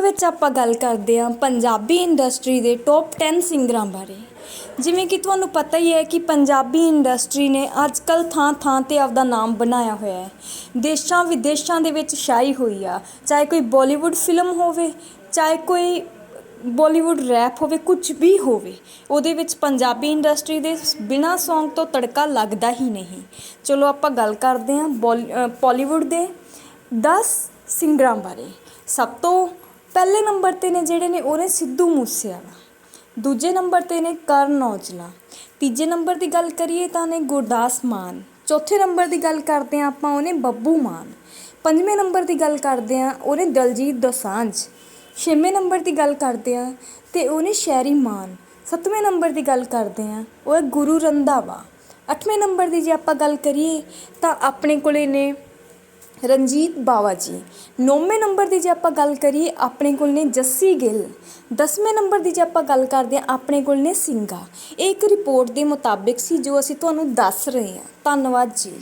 ਵਿੱਚ ਆਪਾਂ ਗੱਲ ਕਰਦੇ ਹਾਂ ਪੰਜਾਬੀ ਇੰਡਸਟਰੀ ਦੇ ਟੌਪ 10 ਸਿੰਗਰਾਂ ਬਾਰੇ। ਜਿਵੇਂ ਕਿ ਤੁਹਾਨੂੰ ਪਤਾ ਹੀ ਹੈ ਕਿ ਪੰਜਾਬੀ ਇੰਡਸਟਰੀ ਨੇ ਅੱਜ ਕੱਲ੍ਹ ਥਾਂ ਥਾਂ ਤੇ ਆਪਦਾ ਨਾਮ ਬਣਾਇਆ ਹੋਇਆ ਹੈ। ਦੇਸ਼ਾਂ ਵਿਦੇਸ਼ਾਂ ਦੇ ਵਿੱਚ ਛਾਈ ਹੋਈ ਆ। ਚਾਹੇ ਕੋਈ ਬਾਲੀਵੁੱਡ ਫਿਲਮ ਹੋਵੇ, ਚਾਹੇ ਕੋਈ ਬਾਲੀਵੁੱਡ ਰੈਪ ਹੋਵੇ, ਕੁਝ ਵੀ ਹੋਵੇ, ਉਹਦੇ ਵਿੱਚ ਪੰਜਾਬੀ ਇੰਡਸਟਰੀ ਦੇ ਬਿਨਾ Song ਤੋਂ ਤੜਕਾ ਲੱਗਦਾ ਹੀ ਨਹੀਂ। ਚਲੋ ਆਪਾਂ ਗੱਲ ਕਰਦੇ ਹਾਂ ਬਾਲੀਵੁੱਡ ਦੇ 10 ਸਿੰਗਰਾਂ ਬਾਰੇ। ਸਭ ਤੋਂ ਪਹਿਲੇ ਨੰਬਰ ਤੇ ਨੇ ਜਿਹੜੇ ਨੇ, ਉਹ ਨੇ ਸਿੱਧੂ ਮੂਸੇਵਾਲਾ। ਦੂਜੇ ਨੰਬਰ ਤੇ ਨੇ ਕਰਨ ਔਜਲਾ। ਤੀਜੇ ਨੰਬਰ ਦੀ ਗੱਲ ਕਰੀਏ ਤਾਂ ਨੇ ਗੁਰਦਾਸ ਮਾਨ। ਚੌਥੇ ਨੰਬਰ ਦੀ ਗੱਲ ਕਰਦੇ ਹਾਂ ਆਪਾਂ ਉਹਨੇ ਬੱਬੂ ਮਾਨ। ਪੰਜਵੇਂ ਨੰਬਰ ਦੀ ਗੱਲ ਕਰਦੇ ਹਾਂ ਉਹਨੇ ਦਲਜੀਤ ਦੋਸਾਂਝ। ਛੇਵੇਂ ਨੰਬਰ ਦੀ ਗੱਲ ਕਰਦੇ ਹਾਂ ਤੇ ਉਹਨੇ ਸ਼ੈਰੀ ਮਾਨ। ਸੱਤਵੇਂ ਨੰਬਰ ਦੀ ਗੱਲ ਕਰਦੇ ਹਾਂ, ਉਹ ਹੈ ਗੁਰੂ ਰੰਧਾਵਾ। ਅੱਠਵੇਂ ਨੰਬਰ ਦੀ ਜੇ ਆਪਾਂ ਗੱਲ ਕਰੀਏ ਤਾਂ ਆਪਣੇ ਕੋਲੇ ਨੇ ਰਣਜੀਤ ਬਾਵਾ ਜੀ। ਨੌਵੇਂ ਨੰਬਰ ਦੀ ਜੇ ਆਪਾਂ ਗੱਲ ਕਰੀਏ, ਆਪਣੇ ਕੋਲ ਨੇ ਜੱਸੀ ਗਿੱਲ। ਦਸਵੇਂ ਨੰਬਰ ਦੀ ਜੇ ਆਪਾਂ ਗੱਲ ਕਰਦੇ ਹਾਂ, ਆਪਣੇ ਕੋਲ ਨੇ ਸਿੰਘਾ। ਇਹ ਇੱਕ ਰਿਪੋਰਟ ਦੇ ਮੁਤਾਬਿਕ ਸੀ ਜੋ ਅਸੀਂ ਤੁਹਾਨੂੰ ਦੱਸ ਰਹੇ ਹਾਂ। ਧੰਨਵਾਦ ਜੀ।